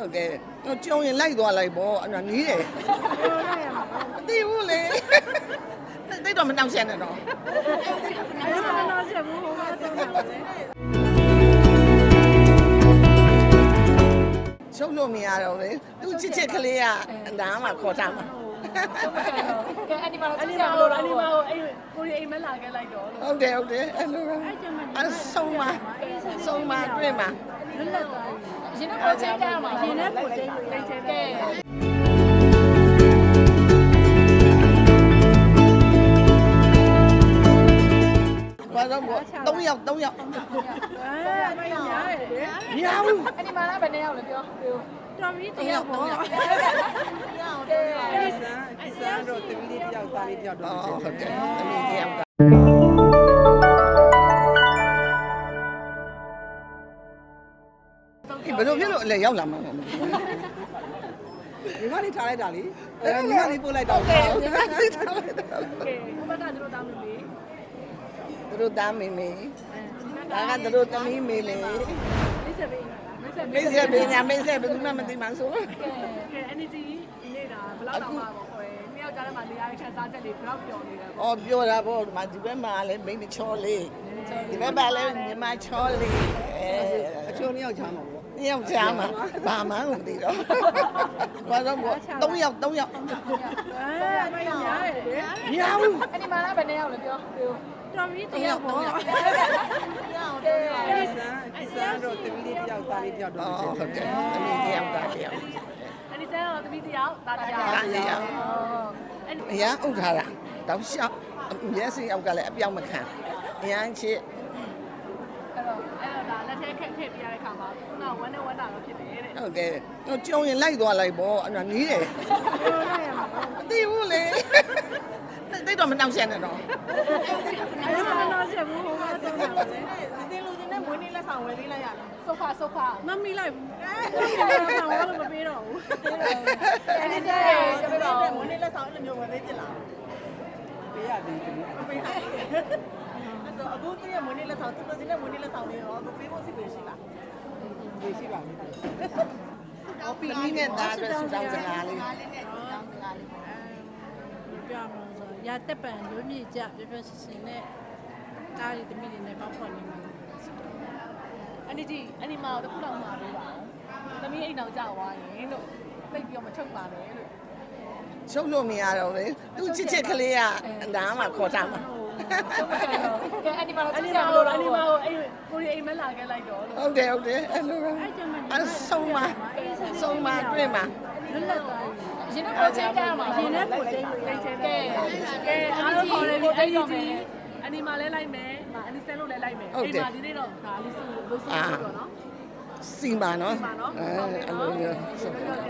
ဟုတ်တယ်ဟိုကြုံရင်လိုက်သွားလိုက်ပေါ့အဲ့ဒါနီးတယ်ပြောလိုက်ရမှာမသိဘူးလေတိတ်တော့မနှောက်ရှက်နဲ့တော့အဲ့ဒါတော့ချက်ဘူးဟိုကတော့တော့လေချုပ်လို့မရတော့လေသူချစ်ချစ်ကလေးကဒါမှခေါ်ထားမှာကဲအဲ့ဒီမှာအဲ့တော့ဒီကြည့်ရမှာအောင်အဲ့ဒီလို့မှာအဲ့ကိုရီအိမ်မလာခဲ့လိုက်တော့လို့ဟုတ်တယ်ဟုတ်တယ်အဲ့လိုပဲအဲ့ကျမအဲ့ဆုံးပါဆုံးပါတွေ့မှာလွတ်လပ်သွား ရင်းနှီးပေါ်ချင်းကြရမှာပြီရှင်နဲ့ပို့တိတ်တိတ်ချဲကဲတဲ့ဘာတော့ဘော3ယောက်3ယောက်အဲမရရတယ်မရဘူးအဲ့ဒီမှာလည်းဘယ်နှစ်ယောက်လဲပြောပြောတော်ပြီတရားပေါ့ကဲဒီစံဒီစံတော့တမီးလေးတယောက်သားလေးတယောက်တော့အော်ဟုတ်တယ် အမေတယောက်ကဘယ်လိုဖြစ်လို့အလဲရောက်လာမှာမသိဘူးညီမလေးထားလိုက်တာလေအဲညီမလေးပို့လိုက်တော့ကဲညီမလေးထားလိုက်တာကဲဘက်ကသူတို့တောင်းလို့လေသူတို့သားမေမေဒါကသူတို့သမီးမေမေမိတ်ဆက်ပေးမိတ်ဆက်မိတ်ဆက်ပညာမိတ်ဆက်ဘယ်သူမှမသိမှဆိုကဲ energy နေတာဘယ်လောက်တောင်မှပေါ့ခွဲနှစ်ယောက်ကြားထဲမှာနေရာခန်းစားချက်လေးဘယ်လောက်ပျော်နေလဲပေါ့အော်ပြောတာပေါ့ဒီမှာဒီဘက်မှာလည်းမိမချောလေးဒီဘက်မှာလည်းညီမချောလေးအဲအချိုးနှစ်ယောက်ချမ်းပါပေါ့ တယောက်ချာမှာဘာမှမသိတော့ဘာတော့ဘော3ယောက်3ယောက်အဲမရရတယ်လေမရဘူးအဲ့ဒီမှာလည်းဘယ်နှစ်ယောက်လဲပြောပြောတော်ပြီတရားပေါ့ကဲဒီစံဒီစံတော့တမီးလေးတယောက်သားလေးတယောက်တော့အော်ဟုတ်တယ်အမေတယောက်သားတယောက်အဲ့ဒီဆန်းတော့တပီးတရားတာတရားတာတရားအဲ့ဒီအရန်ဥထားတာတောက်လျှောက်မျက်စိအောက်ကလည်းအပြောင်းမခံအရန်ချစ် အဲ့တော့အဲ့တော့ဒါလက်ထဲခက်ခက်ပြရတဲ့ခါမှာခုနဝမ်းနဲ့ဝမ်းတာတော့ဖြစ်တယ်တဲ့ဟုတ်တယ်ဟိုကြုံရင်လိုက်သွားလိုက်ပေါ့အဲ့ဒါနီးတယ်ပြောလိုက်ရမှာမသိဘူးလေတိတ်တော့မနှောက်ရှက်နဲ့တော့အဲ့ဒါတော့ချက်ဘူးဟိုကတော့တော့လေဒီတင်လူချင်းနဲ့မွေးနေ့လက်ဆောင်ဝယ်ပေးလိုက်ရလားဆိုဖာဆိုဖာမမီလိုက်ဘူးအဲ့ဒါတော့မပေးတော့ဘူးအဲ့ဒီကျကျပြတော့မွေးနေ့လက်ဆောင်အဲ့လိုမျိုးဝယ်ပေးပြလားပေးရသေးတယ်မပေးနိုင် အဲ့တော့အခုတည်းကမွေးနေ့လက်ဆောင်သူတို့ချင်းနဲ့မွေးနေ့လက်ဆောင်လေးရောအခုပေးဖို့စီပေးရှိလားပေးရှိပါမယ်ဟောပြီးပြီးနဲ့သားအတွက်ဆူတောင်းစကားလေးပြောမှာဆိုရတက်ပံလွမြေကြပြပြစင်နဲ့တားရီတမီးတွေနဲ့ပေါက်ဖွက်နေမှာအဲ့ဒီဒီအဲ့ဒီမှာတော့ခုလောက်မှာပေးပါအောင်သမီးအိမ်တော်ကြောက်သွားရင်လို့သိပြီးတော့မချုပ်ပါနဲ့လို့ချုပ်လို့မရတော့လေသူချစ်ချစ်ကလေးကဒါမှခေါ်ထားမှာ ကဲအဲ့ဒီမှာတော့အဲ့ကြဒီည့်ရမှာအောင်လို့အဲ့ဒီမှာအဲ့ကိုရီအိမ်မလာခဲ့လိုက်တော့လို့ဟုတ်တယ်ဟုတ်တယ်အဲ့လိုပဲအဲ့ကျမအဲ့ဆုံးပါဆုံးပါတွေ့မှာလွတ်လပ်သွားပြီရင်းနှီးပေါ်ချင်းကြရမှာရှင်နဲ့ပို့တိတ်တိတ်ချဲကဲကဲအားလုံးခေါ်တယ်ဒီအဲ့ဒီဒီအနီမာလဲလိုက်မယ်အနီဆဲလို့လဲလိုက်မယ်အိမ်မှာဒီနေ့တော့ဒါလေးစုလို့စုလို့တော့နော်စီမာနော်ပါနော်အဲအဲ့လိုမျိုးဆုံးပြောကြ යි